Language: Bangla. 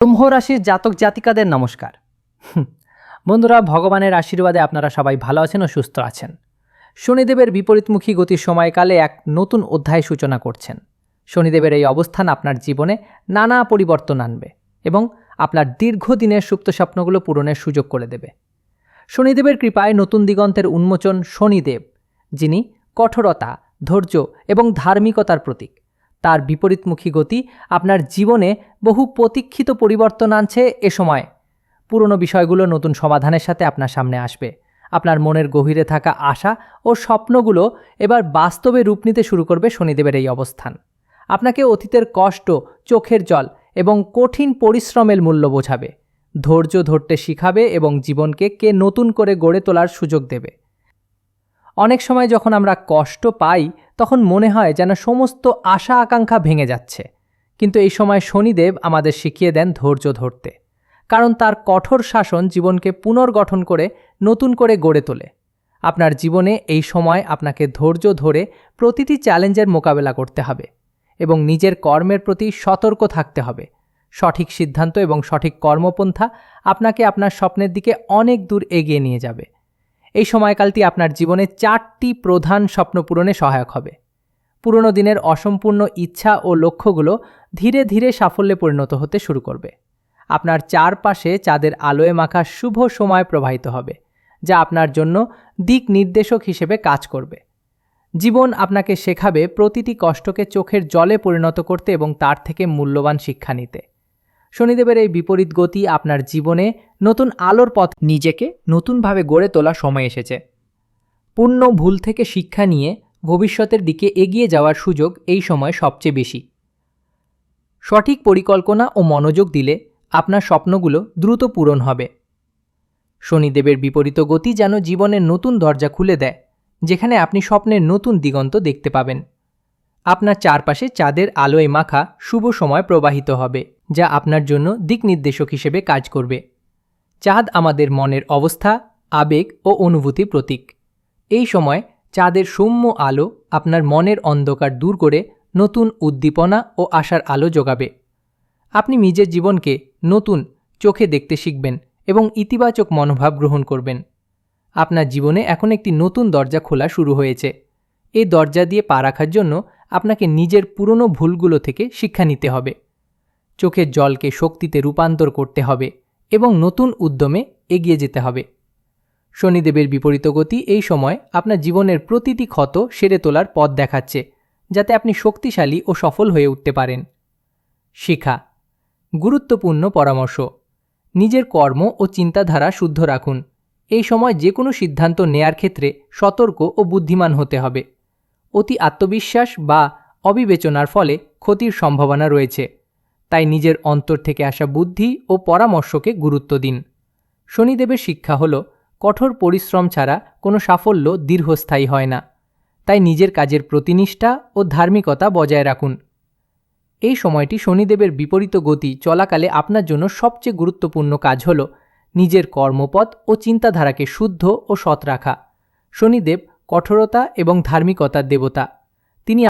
কুম্ভ রাশির জাতক জাতিকাদের নমস্কার। বন্ধুরা, ভগবানের আশীর্বাদে আপনারা সবাই ভালো আছেন ও সুস্থ আছেন। শনিদেবের বিপরীতমুখী গতির সময়কালে এক নতুন অধ্যায় সূচনা করছেন। শনিদেবের এই অবস্থান আপনার জীবনে নানা পরিবর্তন আনবে এবং আপনার দীর্ঘদিনের সুপ্ত স্বপ্নগুলো পূরণের সুযোগ করে দেবে। শনিদেবের কৃপায় নতুন দিগন্তের উন্মোচন শনিদেব, যিনি কঠোরতা, ধৈর্য এবং ধার্মিকতার প্রতীক। তার বিপরীতমুখী গতি আপনার জীবনে বহু প্রতীক্ষিত পরিবর্তন আনছে এ সময়। পুরনো বিষয়গুলো নতুন সমাধানের সাথে আপনার সামনে আসবে। আপনার মনের গভীরে থাকা আশা ও স্বপ্নগুলো এবার বাস্তবে রূপ নিতে শুরু করবে শনিদেবের এই অবস্থান। আপনাকে অতীতের কষ্ট, চোখের জল এবং কঠিন পরিশ্রমের মূল্য বোঝাবে। ধৈর্য ধরতে শিখাবে এবং জীবনকে কে নতুন করে গড়ে তোলার সুযোগ দেবে। অনেক সময় যখন আমরা কষ্ট পাই, তখন মনে হয় যেন সমস্ত আশা আকাঙ্ক্ষা ভেঙে যাচ্ছে। কিন্তু এই সময় শনিদেব আমাদের শিখিয়ে দেন ধৈর্য ধরতে। কারণ তার কঠোর শাসন জীবনকে পুনর্গঠন করে নতুন করে গড়ে তোলে। আপনার জীবনে এই সময় আপনাকে ধৈর্য ধরে প্রতিটি চ্যালেঞ্জের মোকাবেলা করতে হবে এবং নিজের কর্মের প্রতি সতর্ক থাকতে হবে। সঠিক সিদ্ধান্ত এবং সঠিক কর্মপন্থা আপনাকে আপনার স্বপ্নের দিকে অনেক দূর এগিয়ে নিয়ে যাবে। এই সময়কালটি আপনার জীবনে চারটি প্রধান স্বপ্ন পূরণে সহায়ক হবে। পুরনো দিনের অসম্পূর্ণ ইচ্ছা ও লক্ষ্যগুলো ধীরে ধীরে সাফল্যে পরিণত হতে শুরু করবে। আপনার চারপাশে চাঁদের আলোয় মাখা শুভ সময় প্রবাহিত হবে, যা আপনার জন্য দিক নির্দেশক হিসেবে কাজ করবে। জীবন আপনাকে শেখাবে প্রতিটি কষ্টকে চোখের জলে পরিণত করতে এবং তার থেকে মূল্যবান শিক্ষা নিতে। শনিদেবের এই বিপরীত গতি আপনার জীবনে নতুন আলোর পথ নিজেকে নতুনভাবে গড়ে তোলার সময় এসেছে। পূর্ণ ভুল থেকে শিক্ষা নিয়ে ভবিষ্যতের দিকে এগিয়ে যাওয়ার সুযোগ এই সময় সবচেয়ে বেশি। সঠিক পরিকল্পনা ও মনোযোগ দিলে আপনার স্বপ্নগুলো দ্রুত পূরণ হবে। শনিদেবের বিপরীত গতি যেন জীবনের নতুন দরজা খুলে দেয়, যেখানে আপনি স্বপ্নের নতুন দিগন্ত দেখতে পাবেন। আপনার চারপাশে চাঁদের আলোয় মাখা শুভ সময় প্রবাহিত হবে, যা আপনার জন্য দিক নির্দেশক হিসেবে কাজ করবে। চাঁদ আমাদের মনের অবস্থা, আবেগ ও অনুভূতি প্রতীক। এই সময় চাঁদের সৌম্য আলো আপনার মনের অন্ধকার দূর করে নতুন উদ্দীপনা ও আশার আলো যোগাবে আপনি নিজের জীবনকে নতুন চোখে দেখতে শিখবেন এবং ইতিবাচক মনোভাব গ্রহণ করবেন। আপনার জীবনে এখন একটি নতুন দরজা খোলা শুরু হয়েছে। এই দরজা দিয়ে পা রাখার জন্য আপনাকে নিজের পুরনো ভুলগুলো থেকে শিক্ষা নিতে হবে। চোখের জলকে শক্তিতে রূপান্তর করতে হবে এবং নতুন উদ্যমে এগিয়ে যেতে হবে। শনিদেবের বিপরীত গতি এই সময় আপনার জীবনের প্রতিটি ক্ষত সেরে তোলার পথ দেখাচ্ছে, যাতে আপনি শক্তিশালী ও সফল হয়ে উঠতে পারেন। শিখা, গুরুত্বপূর্ণ পরামর্শ। নিজের কর্ম ও চিন্তাধারা শুদ্ধ রাখুন। এই সময় যে কোনো সিদ্ধান্ত নেয়ার ক্ষেত্রে সতর্ক ও বুদ্ধিমান হতে হবে। অতি আত্মবিশ্বাস বা অবিবেচনার ফলে ক্ষতির সম্ভাবনা রয়েছে। তাই নিজের অন্তর থেকে আসা বুদ্ধি ও পরামর্শকে গুরুত্ব দিন। শনিদেবের শিক্ষা হল, কঠোর পরিশ্রম ছাড়া কোনো সাফল্য দীর্ঘস্থায়ী হয় না। তাই নিজের কাজের প্রতিনিষ্ঠা ও ধার্মিকতা বজায় রাখুন। এই সময়টি শনিদেবের বিপরীত গতি চলাকালে আপনার জন্য সবচেয়ে গুরুত্বপূর্ণ কাজ হল নিজের কর্মপথ ও চিন্তাধারাকে শুদ্ধ ও সৎ রাখা। শনিদেব কঠোরতা এবং ধার্মিকতার দেবতা। তিনি